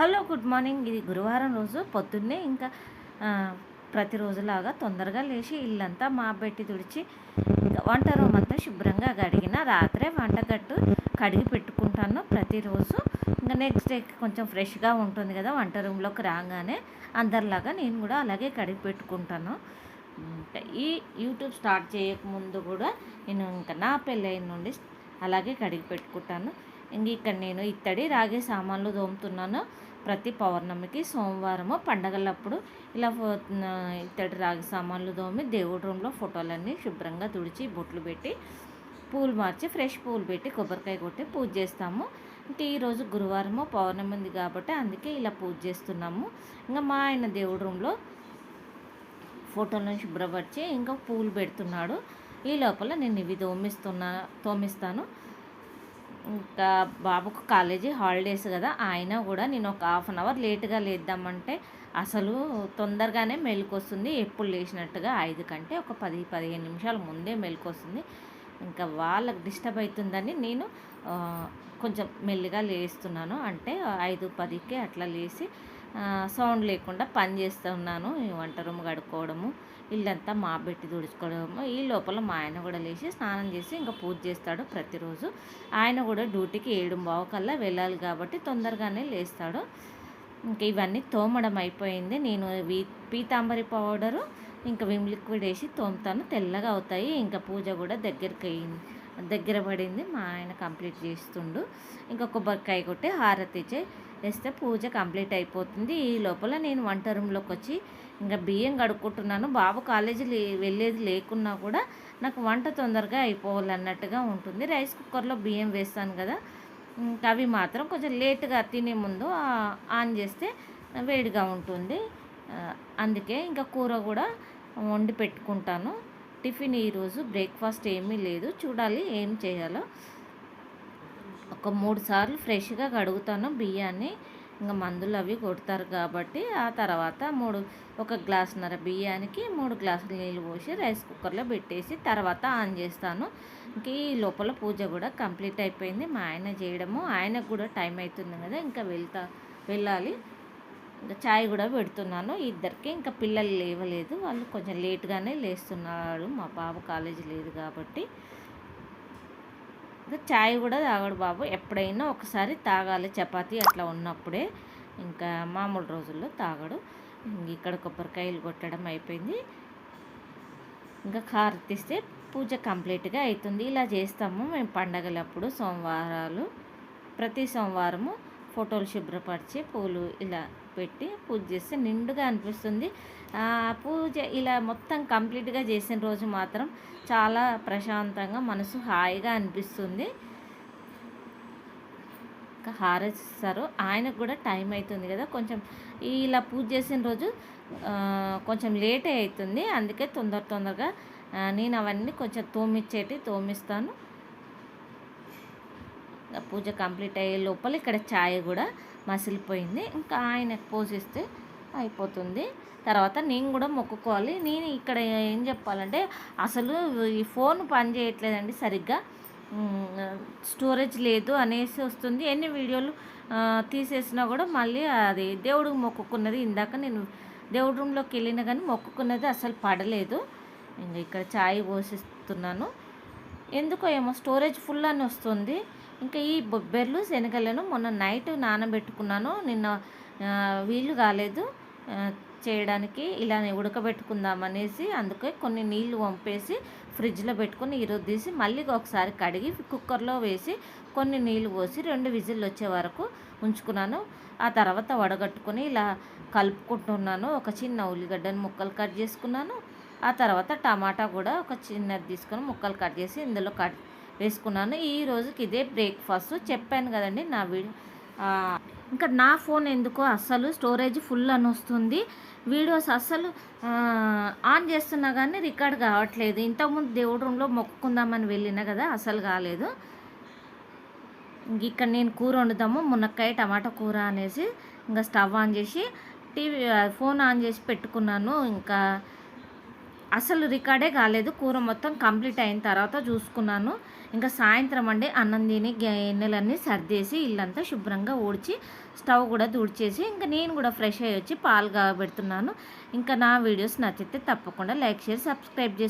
Hello good morning. ఇది గురువారం రోజు పొద్దున్నే ఇంకా ప్రతిరోజులాగా తొందరగా లేచి ఇల్లంతా మా పెట్టి తుడిచి వంట రూమ్ అంతా శుభ్రంగా కడిగిన రాత్రే వంటగట్టు కడిగి పెట్టుకుంటాను ప్రతిరోజు. ఇంకా నెక్స్ట్ డే కొంచెం ఫ్రెష్గా ఉంటుంది కదా వంట రూమ్లోకి రాగానే అందరిలాగా నేను కూడా అలాగే కడిగి పెట్టుకుంటాను. ఈ యూట్యూబ్ స్టార్ట్ చేయకముందు కూడా నేను ఇంకా నా పెళ్ళైన నుండి అలాగే కడిగి పెట్టుకుంటాను. ఇంక ఇక్కడ నేను ఇత్తడి రాగే సామాన్లు తోముతున్నాను. ప్రతి పౌర్ణమికి సోమవారము పండగలప్పుడు ఇలా ఇత్తడి రాగి సామాన్లు తోమి దేవుడి రూమ్లో ఫోటోలన్నీ శుభ్రంగా తుడిచి బొట్లు పెట్టి పూలు మార్చి ఫ్రెష్ పూలు పెట్టి కొబ్బరికాయ కొట్టి పూజ చేస్తాము. అంటే ఈరోజు గురువారము పౌర్ణమి ఉంది కాబట్టి అందుకే ఇలా పూజ చేస్తున్నాము. ఇంకా మా ఆయన దేవుడి రూమ్లో ఫోటోలను శుభ్రపరిచి ఇంకా పూలు పెడుతున్నాడు. ఈ లోపల నేను ఇవి తోమిస్తున్నా తోమిస్తాను. ఇంకా బాబుకు కాలేజీ హాలిడేస్ కదా ఆయన కూడా నేను ఒక హాఫ్ అన్ అవర్ లేట్గా లేద్దామంటే అసలు తొందరగానే మెలుకొస్తుంది. ఎప్పుడు లేచినట్టుగా ఐదు కంటే ఒక పది పదిహేను నిమిషాల ముందే మెలుకొస్తుంది. ఇంకా వాళ్ళకి డిస్టర్బ్ అవుతుందని నేను కొంచెం మెల్లిగా లేస్తున్నాను. అంటే ఐదు పదికి అట్లా లేచి సౌండ్ లేకుండా పని చేస్తున్నాను ఈ వంట రూమ్ కడుక్కోవడము ఇల్లంతా మాబెట్టి తుడుచుకోవడము. ఈ లోపల మా ఆయన కూడా లేచి స్నానం చేసి ఇంకా పూజ చేస్తాడు ప్రతిరోజు. ఆయన కూడా డ్యూటీకి ఏడు బావు కల్లా వెళ్ళాలి కాబట్టి తొందరగానే లేస్తాడు. ఇంకా ఇవన్నీ తోమడం అయిపోయింది. నేను వీ పీతాంబరి పౌడరు ఇంకా విమ్ లిక్విడ్ వేసి తోముతాను. తెల్లగా అవుతాయి. ఇంకా పూజ కూడా దగ్గరికి అయింది దగ్గర పడింది. మా ఆయన కంప్లీట్ చేస్తుండు. ఇంకా కొబ్బరికాయ కొట్టి హారతి ఇచ్చే వేస్తే పూజ కంప్లీట్ అయిపోతుంది. ఈ లోపల నేను వంట రూమ్లోకి వచ్చి ఇంకా బియ్యం కడుక్కుంటున్నాను. బాబు కాలేజీ లే వెళ్ళేది లేకున్నా కూడా నాకు వంట తొందరగా అయిపోవాలన్నట్టుగా ఉంటుంది. రైస్ కుక్కర్లో బియ్యం వేస్తాను కదా. ఇంకా అవి మాత్రం కొంచెం లేట్గా తినే ముందు ఆన్ చేస్తే వేడిగా ఉంటుంది. అందుకే ఇంకా కూర కూడా వండి పెట్టుకుంటాను. టిఫిన్ ఈరోజు బ్రేక్ఫాస్ట్ ఏమీ లేదు. చూడాలి ఏం చేయాలో. ఒక మూడు సార్లు ఫ్రెష్గా కడుగుతాను. బియ్యాన్ని ఇంకా మందులు అవి కొడతారు కాబట్టి ఆ తర్వాత మూడు ఒక గ్లాసున్నర బియ్యానికి మూడు గ్లాసులు నీళ్ళు పోసి రైస్ కుక్కర్లో పెట్టేసి తర్వాత ఆన్ చేస్తాను. ఇంక ఈ లోపల పూజ కూడా కంప్లీట్ అయిపోయింది. మా ఆయన చేయడము ఆయనకు కూడా టైం అవుతుంది కదా ఇంకా వెళ్తా వెళ్ళాలి. ఇంకా చాయ్ కూడా పెడుతున్నాను. ఇద్దరికి ఇంకా పిల్లలు లేవలేదు. వాళ్ళు కొంచెం లేట్గానే లేస్తున్నారు. మా బాబు కాలేజీ లేదు కాబట్టి చాయ్ కూడా తాగడు బాబు. ఎప్పుడైనా ఒకసారి తాగాలి. చపాతీ అట్లా ఉన్నప్పుడే ఇంకా మామూలు రోజుల్లో తాగడు. ఇక్కడ కొబ్బరికాయలు కొట్టడం అయిపోయింది. ఇంకా హారతిస్తే పూజ కంప్లీట్గా అవుతుంది ఇలా చేస్తాము మేము పండగలప్పుడు. సోమవారాలు ప్రతి సోమవారము ఫోటోలు శుభ్రపరిచి పూలు ఇలా పెట్టి పూజ చేస్తే నిండుగా అనిపిస్తుంది. పూజ ఇలా మొత్తం కంప్లీట్గా చేసిన రోజు మాత్రం చాలా ప్రశాంతంగా మనసు హాయిగా అనిపిస్తుంది. ఇంకా హారతిస్తారు. ఆయనకు కూడా టైం అవుతుంది కదా. కొంచెం ఇలా పూజ చేసిన రోజు కొంచెం లేట్ అవుతుంది అందుకే తొందర తొందరగా నేను అవన్నీ కొంచెం తోమిచ్చేటి తోమిస్తాను. పూజ కంప్లీట్ అయ్యే లోపల ఇక్కడ ఛాయ్ కూడా మసిలిపోయింది. ఇంకా ఆయనకు పోసిస్తే అయిపోతుంది. తర్వాత నేను కూడా మొక్కుకోవాలి. నేను ఇక్కడ ఏం చెప్పాలంటే అసలు ఈ ఫోన్ పని చేయట్లేదండి సరిగ్గా. స్టోరేజ్ లేదు అనేసి వస్తుంది. ఎన్ని వీడియోలు తీసేసినా కూడా మళ్ళీ అది దేవుడికి మొక్కుకున్నది. ఇందాక నేను దేవుడి రూమ్లోకి వెళ్ళినా కానీ మొక్కుకున్నది అసలు పడలేదు. ఇంకా ఇక్కడ ఛాయ్ పోసిస్తున్నాను. ఎందుకో ఏమో స్టోరేజ్ ఫుల్ అని వస్తుంది. ఇంకా ఈ బొబ్బెర్లు శనగలను మొన్న నైట్ నానబెట్టుకున్నాను. నిన్న వీలు కాలేదు చేయడానికి ఇలా ఉడకబెట్టుకుందాం అనేసి అందుకే కొన్ని నీళ్ళు వంపేసి ఫ్రిడ్జ్లో పెట్టుకొని ఈరోజు తీసి మళ్ళీ ఒకసారి కడిగి కుక్కర్లో వేసి కొన్ని నీళ్ళు పోసి రెండు విజిల్లు వచ్చే వరకు ఉంచుకున్నాను. ఆ తర్వాత వడగట్టుకొని ఇలా కలుపుకుంటున్నాను. ఒక చిన్న ఉల్లిగడ్డను ముక్కలు కట్ చేసుకున్నాను. ఆ తర్వాత టమాటా కూడా ఒక చిన్నది తీసుకొని ముక్కలు కట్ చేసి ఇందులో కట్ వేసుకున్నాను. ఈ రోజుకి ఇదే బ్రేక్ఫాస్ట్ చెప్పాను కదండి నా వీడియో ఇంకా నా ఫోన్ ఎందుకో అస్సలు స్టోరేజ్ ఫుల్ అని వస్తుంది. వీడియోస్ అస్సలు ఆన్ చేస్తున్నా కానీ రికార్డ్ కావట్లేదు. ఇంతకుముందు దేవుడు రూమ్లో మొక్కుకుందామని వెళ్ళినా కదా అసలు కాలేదు. ఇంక ఇక్కడ నేను కూర వండుదాము మునక్కాయ టమాటా కూర అనేసి ఇంకా స్టవ్ ఆన్ చేసి టీవీ ఫోన్ ఆన్ చేసి పెట్టుకున్నాను. ఇంకా అసలు రికార్డే కాలేదు. కూర మొత్తం కంప్లీట్ అయిన తర్వాత చూసుకున్నాను. ఇంకా సాయంత్రం అండి అన్నం తిని గిన్నెలన్నీ సర్దేసి ఇల్లంతా శుభ్రంగా ఊడ్చి స్టవ్ కూడా తుడిచేసి ఇంకా నేను కూడా ఫ్రెష్ అయ్యి వచ్చి పాలు కాబెడుతున్నాను ఇంకా నా వీడియోస్ నచ్చితే తప్పకుండా లైక్ షేర్ సబ్స్క్రైబ్ చేసుకో